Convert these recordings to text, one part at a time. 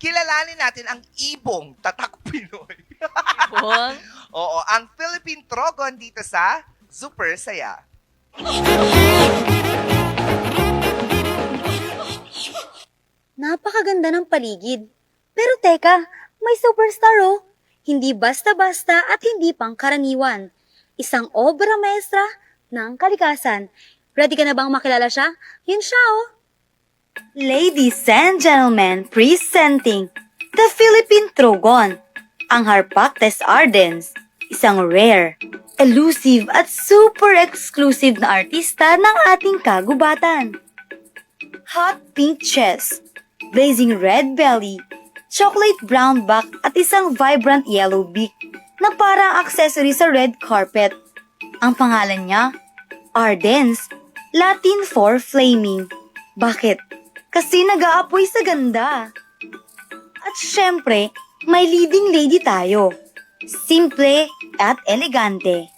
kilalanin natin ang ibong tatak Pinoy. Ibong? Oo, ang Philippine Trogon dito sa Super Saya. Napakaganda ng paligid. Pero teka, may superstar oh. Hindi basta-basta at hindi pang karaniwan. Isang obra maestra ng kalikasan. Ready ka na bang makilala siya? Yun siya oh. Ladies and gentlemen, presenting the Philippine Trogon, ang Harpactes ardens, isang rare, elusive at super exclusive na artista ng ating kagubatan. Hot pink chest, blazing red belly, chocolate brown back at isang vibrant yellow beak na parang accessory sa red carpet. Ang pangalan niya, Ardens, Latin for flaming. Bakit? Kasi nag-aapoy sa ganda. At syempre, may leading lady tayo. Simple at elegante.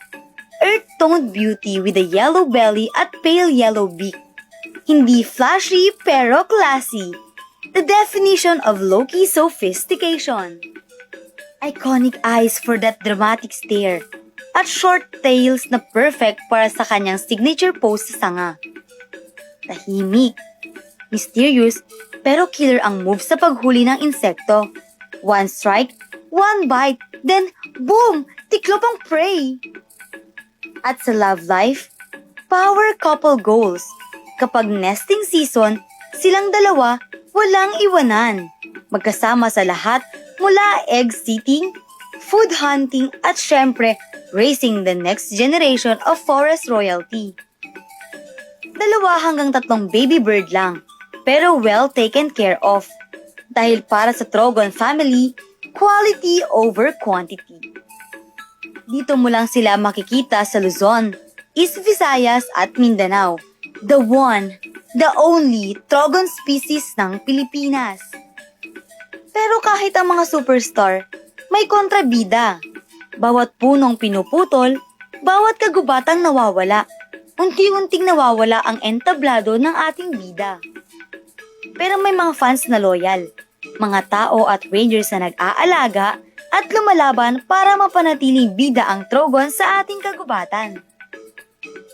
Earth-toned beauty with a yellow belly at pale yellow beak. Hindi flashy pero classy. The definition of low-key sophistication. Iconic eyes for that dramatic stare. At short tails na perfect para sa kanyang signature pose sa sanga. Tahimik. Mysterious, pero killer ang move sa paghuli ng insekto. One strike, one bite, then boom! Tiklop ang prey! At sa love life, power couple goals. Kapag nesting season, silang dalawa walang iwanan. Magkasama sa lahat mula egg sitting, food hunting at syempre raising the next generation of forest royalty. Dalawa hanggang tatlong baby bird lang, pero well taken care of. Dahil para sa Trogon family, quality over quantity. Dito mo lang sila makikita sa Luzon, East Visayas at Mindanao. The one, the only Trogon species ng Pilipinas. Pero kahit ang mga superstar, may kontrabida. Bawat punong pinuputol, bawat kagubatang nawawala. Unti-unting nawawala ang entablado ng ating bida. Pero may mga fans na loyal, mga tao at rangers na nag-aalaga at lumalaban para mapanatiling bida ang Trogon sa ating kagubatan.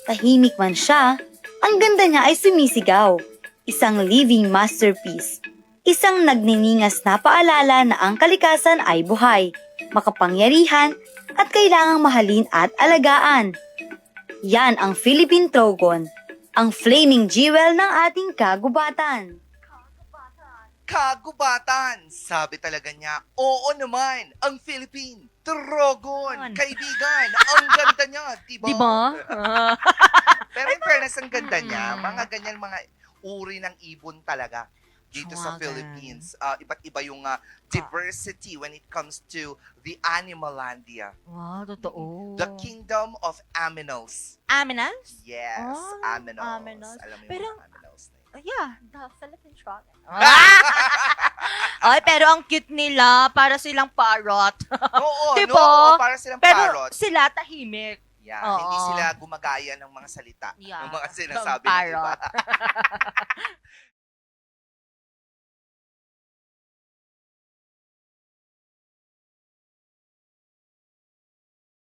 Tahimik man siya, ang ganda niya ay sumisigaw. Isang living masterpiece. Isang nagniningas na paalala na ang kalikasan ay buhay, makapangyarihan, at kailangang mahalin at alagaan. Yan ang Philippine Trogon, ang flaming jewel ng ating kagubatan. Kagubatan! Sabi talaga niya, oo naman, ang Philippine Trogon! Yan. Kaibigan, ang ganda niya, di ba? Di ba? Ah. Pero in fairness, ang ganda niya, Mm. mga ganyan mga uri ng ibon talaga dito sa Tawagan. Philippines. Ah, iba't iba yung ah, diversity when it comes to the Animalandia. wow, totoo. The Kingdom of Aminals. Aminals? Yes, Oh, Aminals. Aminals. Alam mo yung Pero- mga Aminals na yun. Oh, yeah, the Philippine Trogon. Ay, pero ang cute nila, para silang parrot. Oo, Diba? no? Oo, para silang pero parrot. sila tahimik. Yeah, Oo. hindi sila gumagaya ng mga salita. Yeah, Ng mga ng sinasabi ng iba. parrot.